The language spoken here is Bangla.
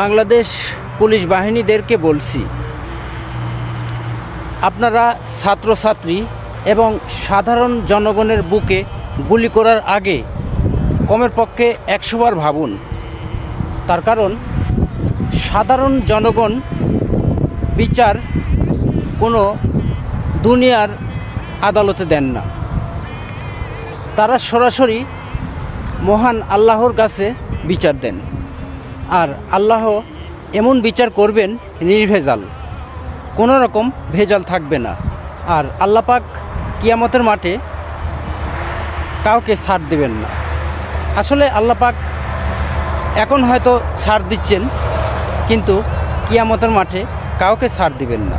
বাংলাদেশ পুলিশ বাহিনীদেরকে বলছি, আপনারা ছাত্রছাত্রী এবং সাধারণ জনগণের বুকে গুলি করার আগে কমের পক্ষে একশোবার ভাবুন। তার কারণ, সাধারণ জনগণ বিচার কোনো দুনিয়ার আদালতে দেন না। তারা সরাসরি মহান আল্লাহর কাছে বিচার দেন। আর আল্লাহ এমন বিচার করবেন নির্ভেজাল, কোনো রকম ভেজাল থাকবে না। আর আল্লাপাক কিয়ামতের মাঠে কাউকে ছাড় দেবেন না। আসলে আল্লাপাক এখন হয়তো ছাড় দিচ্ছেন, কিন্তু কিয়ামতের মাঠে কাউকে ছাড় দিবেন না।